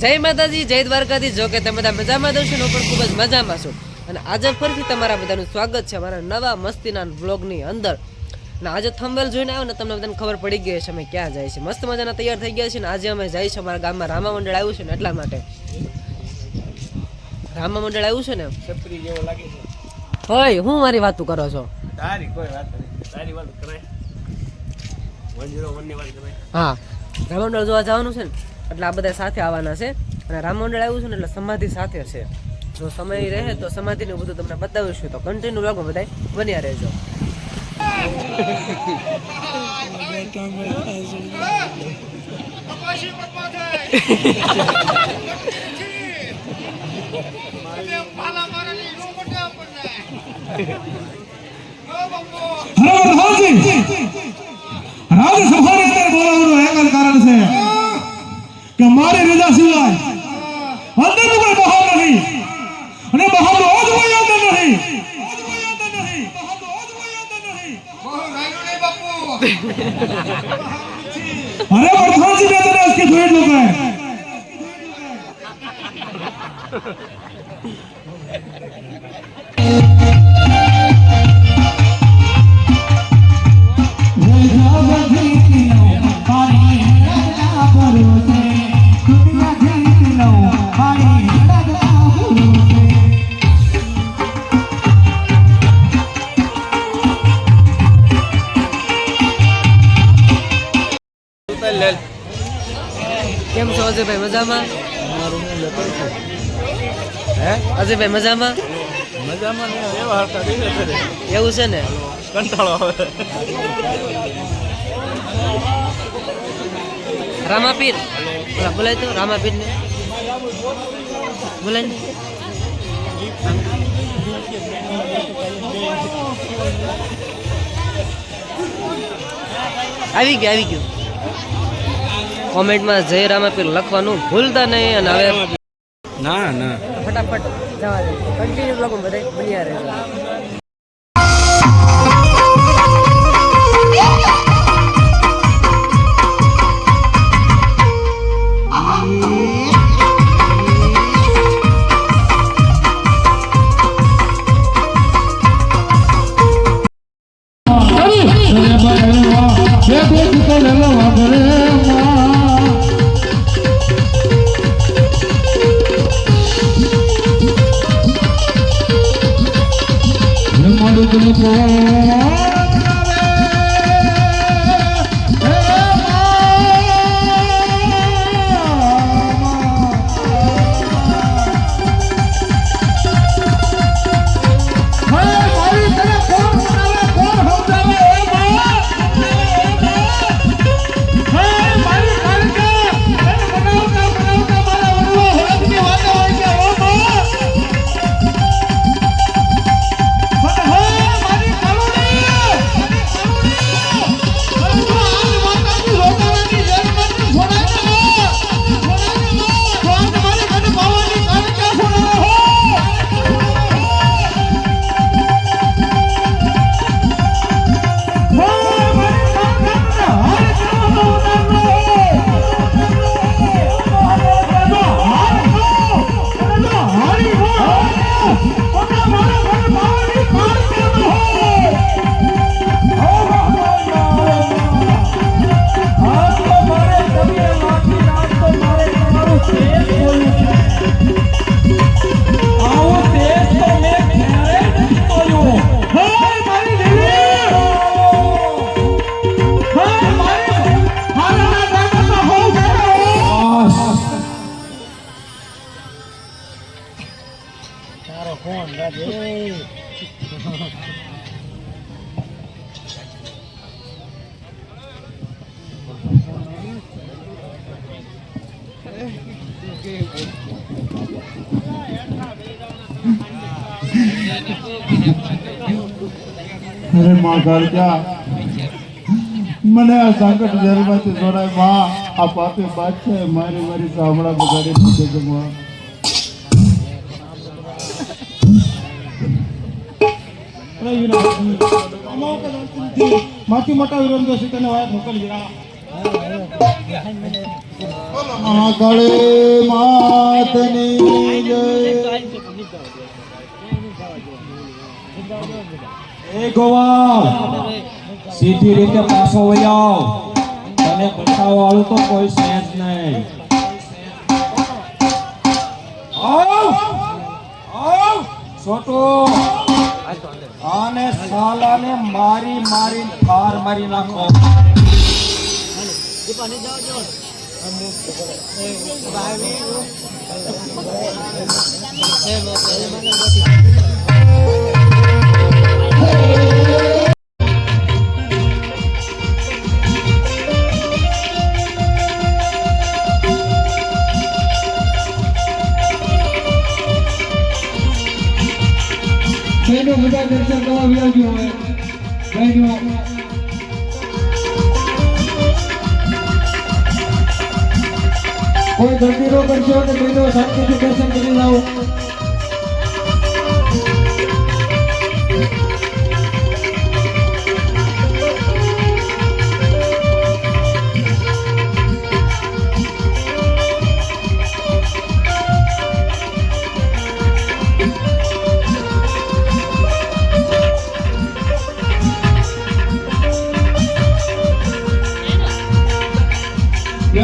જય માતાજી જય દ્વારકાથી જો કે તમે બધા મજામાં દર્શન હું પણ ખૂબ જ મજામાં છું. અને આજે ફરીથી તમારા બધાનું સ્વાગત છે અમારા નવા મસ્તીના બ્લોગની અંદર. અને આજે થંબેલ જોઈને આવ્યો ને તમને બધાને ખબર પડી ગઈ છે અમે ક્યાં જાય છે. મસ્ત મજાના તૈયાર થઈ ગયા છે ને આજે અમે જાય છે અમારા ગામમાં રામા મંડળ આવ્યું છે ને એટલા માટે. રામા મંડળ આવ્યું છે ને? છત્રી જેવો લાગે છે. હોય હું મારી વાતો કરો છો? તારી કોઈ વાત નથી. તારી કરાય. ની વાત કરાય. હા. રામા મંડળ જોવા જવાનું છે ને? એટલે આ બધા સાથે આવવાના છે. અને રામ મંડળ આવ્યું છે ને એટલે સમાધિ સાથે છે. જો સમય રહે તો સમાધિનું બધું તમને બતાવીશું. તો કન્ટિન્યુ લાગો બધા બન્યા રહેજો. હરે રાજી રાજસભાની અંદર બોલાવવાનું એક જ કારણ છે કે મારી રજા સિવાય અંદરનું કોઈ બહાર નહીં. અને બહાર રોજ કોઈ અંદર નહીં. અરે વરસાદજી મેં તને આજથી જોઈ લો લે કેમ છો અજયભાઈ મજામાં? હે? અજયભાઈ મજામાં? મજામાં ને દઈને કરે એવું છે ને? કંટાળો આવે. રામાપીર? બોલાય તો રામાપીર ને બોલાય ને. આવી ગયું આવી ગયું. કોમેન્ટમાં જય રામાપીર લખવાનું ભૂલતા નહીં અને હવે ના ના. ફટાફટ જવા દે. કન્ટિન્યુ બ્લોગ બધા બન્યા રહેજો. અરે માં મને આ સંકટ જરૂરમાંથી જોડાય. માં, આ પાપે બાદ છે. મારી મારી સાંભળા બગાડી દીધે છે માં માથી મોટા વિરોધ જય એ ગોવાળ સીધી રીતે પાછો વહી આવ! તને બચાવવા વાળું તો કોઈ સેન્સ નહીં આવ! છોટુ આને સાલાને મારી મારી ઠાર મારી નાખો. બહેનો બધા દર્શન કરવા વ્યાજો હવે. બહેનો કોઈ ગરદી નો કરશો તો શાંતિથી દર્શન કરી લાવો.